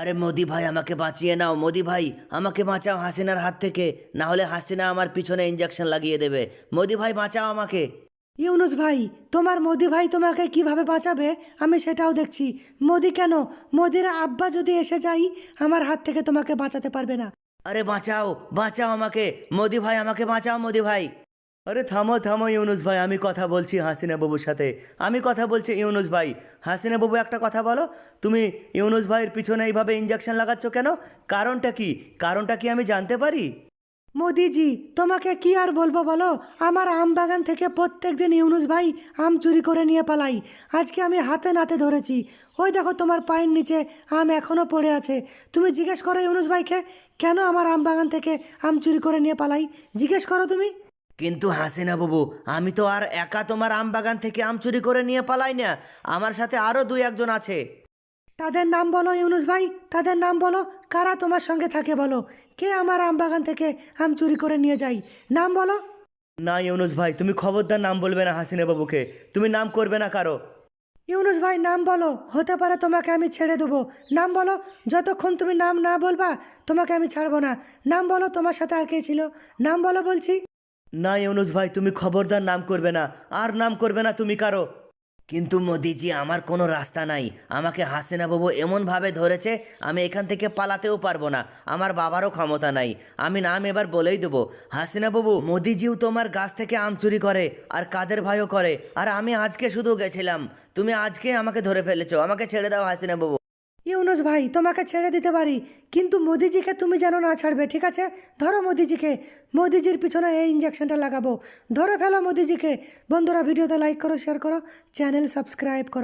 আরে মোদি ভাই আমাকে বাঁচিয়ে নাও মোদি ভাই আমাকে বাঁচাও হাসিনার হাত থেকে। না হলে হাসিনা আমার পিছনে ইঞ্জেকশন লাগিয়ে দেবে। মোদি ভাই বাঁচাও আমাকে। ইউনুস ভাই তোমার মোদি ভাই তোমাকে কীভাবে বাঁচাবে? আমি সেটাও দেখছি। মোদি কেন? মোদির আব্বা যদি এসে যাই আমার হাত থেকে তোমাকে বাঁচাতে পারবে না। আরে বাঁচাও বাঁচাও আমাকে। মোদি ভাই আমাকে বাঁচাও মোদি ভাই। আরে থামো থামো ইউনুস ভাই, আমি কথা বলছি হাসিনা বাবুর সাথে। আমি কথা বলছি ইউনুস ভাই। হাসিনা বাবু, একটা কথা বলো। তুমি ইউনুস ভাইয়ের পিছনে এইভাবে ইঞ্জেকশন লাগাচ্ছ কেন? কারণটা কি? কারণটা কি আমি জানতে পারি? মোদিজি, তোমাকে কি আর বলব বলো? আমার আম বাগান থেকে প্রত্যেক দিন ইউনুস ভাই আম চুরি করে নিয়ে পালাই। আজকে আমি হাতে নাতে ধরেছি। ওই দেখো তোমার পায়ের নিচে আম এখনও পড়ে আছে। তুমি জিজ্ঞেস করো ইউনুস ভাইকে, কেন আমার আম বাগান থেকে আম চুরি করে নিয়ে পালাই? জিজ্ঞেস করো তুমি। কিন্তু হাসিনা বাবু আমি তো আর একা তোমার আম বাগান থেকে আম চুরি করে নিয়ে পালাই না। আমার সাথে আরও দুই একজন আছে। তাদের নাম বলো ইউনুস ভাই। তাদের নাম বলো কারা তোমার সঙ্গে থাকে বলো। কে আমার আম বাগান থেকে আম চুরি করে নিয়ে যাই নাম বলো। না ইউনুস ভাই তুমি খবরদার নাম বলবে না হাসিনা বাবুকে। তুমি নাম করবে না কারও। ইউনুস ভাই নাম বলো। হতে পারে তোমাকে আমি ছেড়ে দেবো। নাম বলো। যতক্ষণ তুমি নাম না বলবা তোমাকে আমি ছাড়বো না। নাম বলো তোমার সাথে আর কে ছিল? নাম বলো বলছি। না, ইউনুস ভাই, তুমি খবরদার নাম করবে না। আর নাম করবে না তুমি কারও। কিন্তু মোদিজি, আমার কোনো রাস্তা নাই। আমাকে হাসিনা বাবু এমনভাবে ধরেছে, আমি এখান থেকে পালাতেও পারব না। আমার বাবারও ক্ষমতা নাই। আমি নাম এবার বলেই দেবো। হাসিনা বাবু, মোদিজিও তোমার গাছ থেকে আম চুরি করে, আর কাদের ভাইও করে। আর আমি আজকে শুধু গেছিলাম। তুমি আজকে আমাকে ধরে ফেলেছো। আমাকে ছেড়ে দাও হাসিনা বাবু। ইউনুস ভাই, তোমাকে ছেড়ে দিতে পারি, কিন্তু মোদিজিকে তুমি যেন না ছাড়বে, ঠিক আছে? ধরো মোদিজিকে, মোদিজির পিছনে এই ইঞ্জেকশনটা লাগাবো। ধরো ফেলো মোদিজিকে। বন্ধুরা, ভিডিওতে লাইক করো শেয়ার করো চ্যানেল সাবস্ক্রাইব করো।